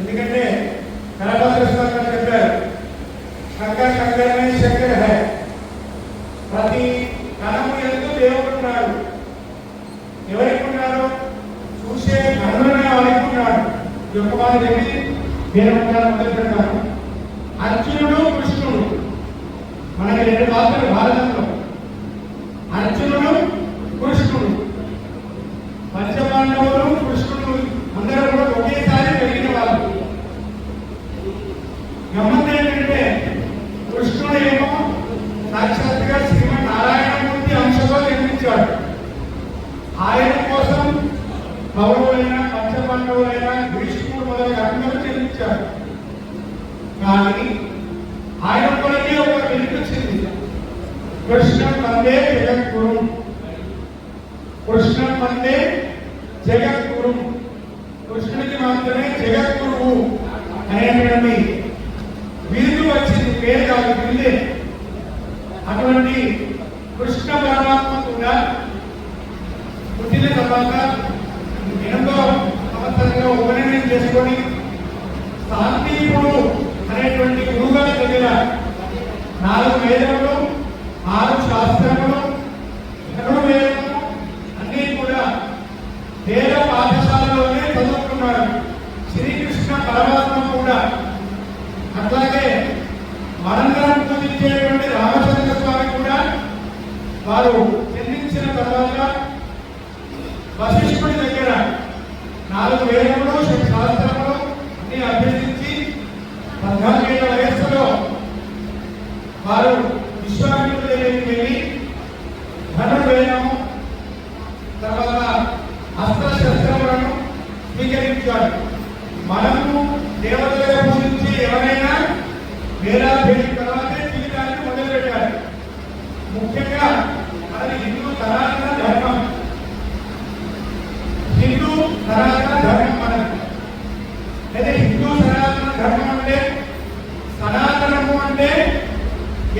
ఎందుకంటే కనకృష్ణ గారు చెప్పారు. శంకర్ శంకరమే శంకర్ హై. ప్రతి కణము ఎందు దేవుడు ఉన్నాడు ఎవరికి ఉన్నాడు చూసే కనులనే వారికి ఉన్నాడు యొక్క మాట చెప్పి దేవుడు మొదలు అర్జునుడు కృష్ణుడు. మనకి రెండు పాత్రలు భారతంలో అర్జునుడు కృష్ణుడు పంచపాండవులు కృష్ణుడు అందరూ కూడా ఒకేసారి పెరిగిన వాళ్ళు గమ్మత్ ఏంటంటే కృష్ణుడు ఏమో సాక్షాత్గా శ్రీమన్ నారాయణమూర్తి అంశంలో జన్మించాడు ఆయన కోసం కౌరవులైనా పంచపాండవులైనా భీష్ముడు మొదలైన అందరూ చెల్లించారు. కానీ ఆయన కొరకే ఒక వెలికొచ్చింది కృష్ణ మందే జగద్గురు. కృష్ణ మందే జగద్గురు. కృష్ణుడికి మాత్రమే జగద్గురువు అనేటువంటి బిరుదు వచ్చింది పేరు కాదు బిరుదే అటువంటి కృష్ణ పరమాత్మ కూడా పుట్టిన తర్వాత సంవత్సరంలో ఉపనయనం చేసుకొని శాంతిపుడు అనేటువంటి గురువుగారి దగ్గర నాలుగు వేదములు ఆరు శాస్త్రములు రెండు వేదములు అన్ని కూడా వేద పాఠశాలలోనే చదువుకున్నారు. శ్రీకృష్ణ పరమాత్మ కూడా. అట్లాగే మనందరం పూజించేటువంటి రామచంద్ర స్వామి కూడా వారు జన్మించిన తర్వాత వశిష్ఠుడి దగ్గర నాలుగు వేదములు శాస్త్రములు అన్ని అభ్యసించి పద్నాలుగేళ్ళ వయస్సులో వారు విశ్వామిత్రుడి వెళ్ళి ధనుర్వేదము తర్వాత అస్త్ర శస్త్రములను స్వీకరించారు. మనము దేవతలుగా పూజించి ఎవరైనా వేలా వేదాభ్యసి తర్వాతే జీవితాన్ని మొదలుపెట్టారు ముఖ్యంగా అది హిందూ సనాతన ధర్మం. హిందూ సనాతన ధర్మం మనది అయితే హిందూ సనాతన ధర్మం అంటే సనాతనము అంటే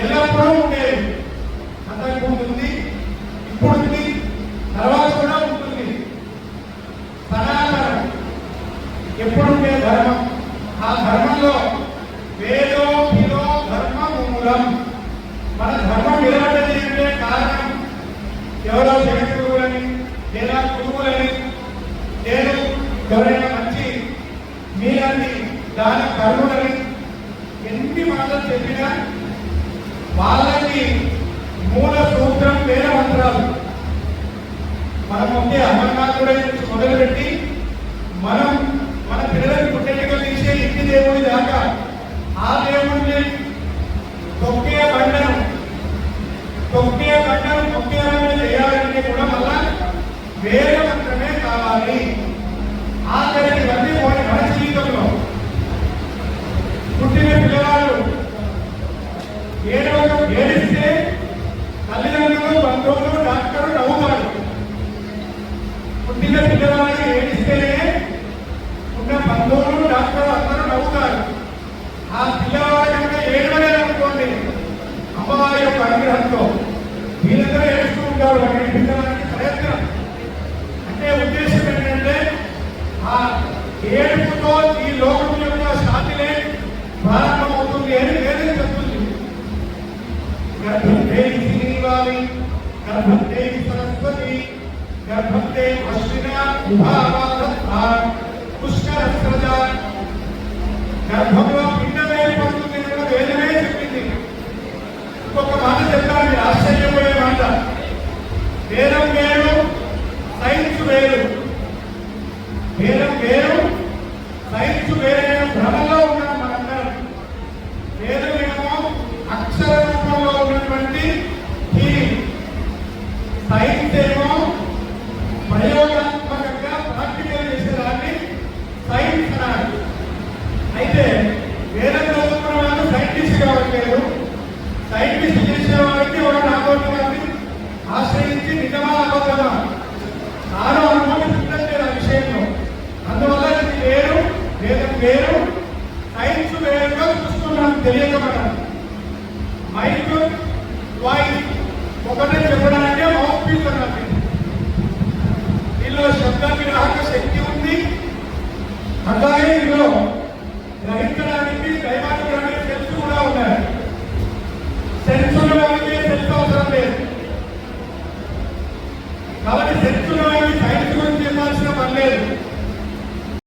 ఎల్లప్పుడూ ఉండేది అంతకుముందు ఉంటుంది. ఇప్పుడు ఉంది తర్వాత కూడా ఉంటుంది. సనాతనం. ఎప్పుడు ఉండే ధర్మం? ఆ ధర్మంలో వేదో హిదో ధర్మ మూలం. మన ధర్మం నిలబడ్డది అంటే కారణం? ఎవరో జగద్గురువులని లేదా గురువులని లేదు ఎవరైనా మంచి మీలాంటి దాని కరువులని ఎన్ని మాటలు చెప్పినా వాళ్ళకి మూల సూత్రం వేద మంత్రాలు. మనం ఒకే అమర్నాథుడే నుంచి మొదలుపెట్టి మనం మన పిల్లలకి పుట్టెంటుకలు తీసే ఇంటి దేవుడి దాకా ఆ దేవుడిని తొక్కే బండను. తొక్కే బండను తొక్కే చేయాలంటే కూడా మళ్ళా వేద మంత్రమే కావాలి. ఏడిస్తే తల్లిదండ్రులు బంధువులు డాక్టర్లు నవ్వుతారు. పుట్టిన పిల్లవాడిని ఏడిస్తేనే ఉన్న బంధువులు డాక్టర్లు అందరూ నవ్వుతారు. ఆ పిల్లవాడి కనుక ఏడవలేదు అనుకోండి అమ్మవారి యొక్క అనుగ్రహంతో వీళ్ళందరూ ఏడుస్తూ ఉంటారు. వాడిని పిల్లవాడికి ప్రయత్నం. అంటే ఉద్దేశం ఏంటంటే ఆ ఏడుపుతో ఈ లోకం గర్భంతే అశ్విన ఉభావాద పుష్కర స్రజ గర్భంలో పిండమే పడుతుంది అని వేదనే చెప్పింది ఇంకొక సైంటిస్ట్ చేసిన వాళ్ళకి ఒక నాకోటి మంది ఆశ్రయించి నిజమా అబద్ధమా తాను అనుభవం లేదు ఆ విషయంలో. అందువల్ల ఇది వేరు వేదం వేరు. సైన్స్ వేరుగా చూస్తున్నాం తెలియక మనం మైక్ వాయిస్ ఒకటే చెప్పడానికే మౌత్ పీస్ అన్నది దీనిలో శబ్ద విరాహక శక్తి ఉంది. అలాగే ఇందులో